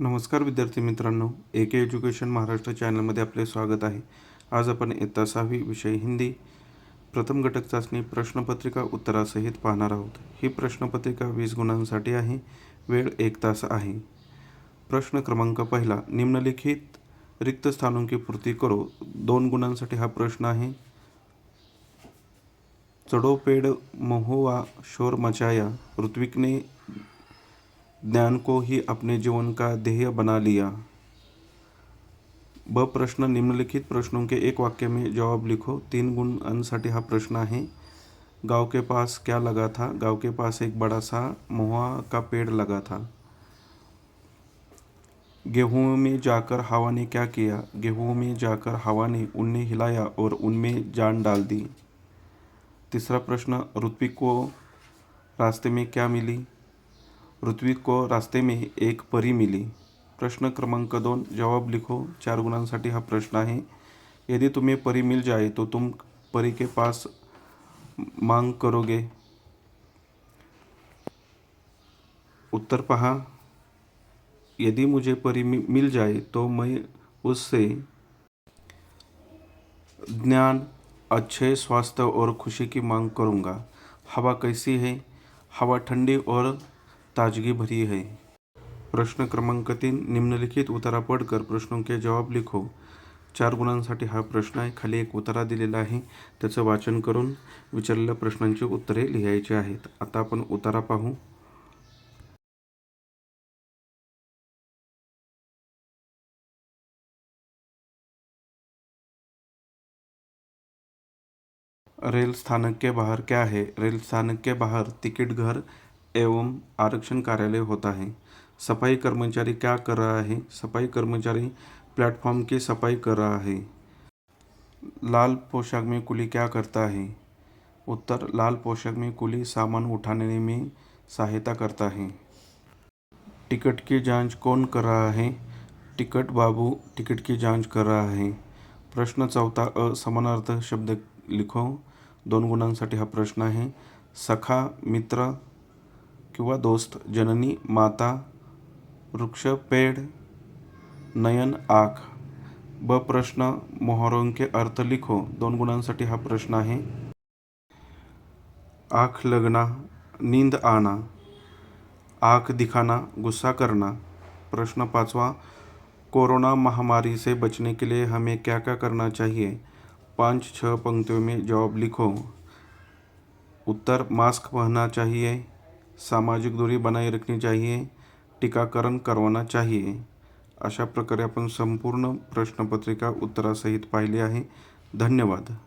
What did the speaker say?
नमस्कार विद्यार्थी मित्रांनो ए के एज्युकेशन महाराष्ट्र चॅनलमध्ये आपले स्वागत आहे. आज आपण इयत्ता सहावी विषय हिंदी. प्रथम घटक चाचणी प्रश्नपत्रिका उत्तरासहित पाहणार आहोत. ही प्रश्नपत्रिका वीस गुणांसाठी आहे. वेळ एक तास आहे. प्रश्न क्रमांक पहिला निम्नलिखित रिक्त स्थानोंकी पूर्ती करो. दोन गुणांसाठी हा प्रश्न आहे. चढ़ो महोवा शोर मचाया ऋत्विकने ज्ञान को ही अपने जीवन का ध्येय बना लिया। ब प्रश्न, निम्नलिखित प्रश्नों के एक वाक्य में जवाब लिखो। तीन गुण गुणसाठी हा प्रश्न आहे गाँव के पास क्या लगा था? गाँव के पास एक बड़ा सा महुआ का पेड़ लगा था। गेहूँ में जाकर हवा ने क्या किया? गेहूँ में जाकर हवा ने उन्हें हिलाया और उनमें जान डाल दी। तीसरा प्रश्न ऋत्विक को रास्ते में क्या मिली? ऋत्विक को रास्ते में एक परी मिली. प्रश्न क्रमांक दोन, जवाब लिखो. चार गुणांसाठी हा प्रश्न आहे. यदि तुम्हें परी मिल जाए तो तुम परी के पास मांग करोगे. उत्तर पहा. यदि मुझे परी मिल जाए तो मैं उससे ज्ञान, अच्छे स्वास्थ्य और खुशी की मांग करूँगा. हवा कैसी है? हवा ठंडी और ताजगी भरी है। प्रश्न क्रमांक तीन निम्नलिखित उतारा पडकर प्रश्नों के जवाब लिखो. चार गुणांसाठी हा प्रश्न आहे. खाली एक उतारा दिलेला आहे. त्याचं वाचन करून विचारलेल्या प्रश्नांची उत्तरे लिहायची आहेत. आता आपण उतारा पाहू. रेल स्थानक के बाहर क्या है? रेल स्थानक के बाहर टिकट घर एवं आरक्षण कार्यालय होता है। सफ़ाई कर्मचारी क्या कर रहा है? सफ़ाई कर्मचारी प्लेटफॉर्म की सफ़ाई कर रहा है। लाल पोशाक में कुली क्या करता है? उत्तर, लाल पोशाक में कुली सामान उठाने में सहायता करता है। टिकट की जाँच कौन कर रहा है? टिकट बाबू टिकट की जाँच कर रहा है। प्रश्न चौथा अ समानार्थ शब्द लिखो। दोन गुणांसाठी हा प्रश्न आहे। सखा, मित्र किंवा दोस्त, जननी, माता, वृक्ष, पेड़, नयन, आँख। ब प्रश्न, मोहरों के अर्थ लिखो। दोन गुणांसाठी हा प्रश्न आहे. आँख लगना, नींद आना आँख दिखाना, गुस्सा करना। प्रश्न पांचवा, कोरोना महामारी से बचने के लिए हमें क्या क्या करना चाहिए? पाँच छः पंक्तियों में जवाब लिखो। उत्तर, मास्क पहनना चाहिए। सामाजिक दूरी बनाए रखनी चाहिए टीकाकरण करवाना चाहिए। अशा प्रकारे आपण संपूर्ण प्रश्नपत्रिका उत्तरासहित पाहिली आहे. धन्यवाद.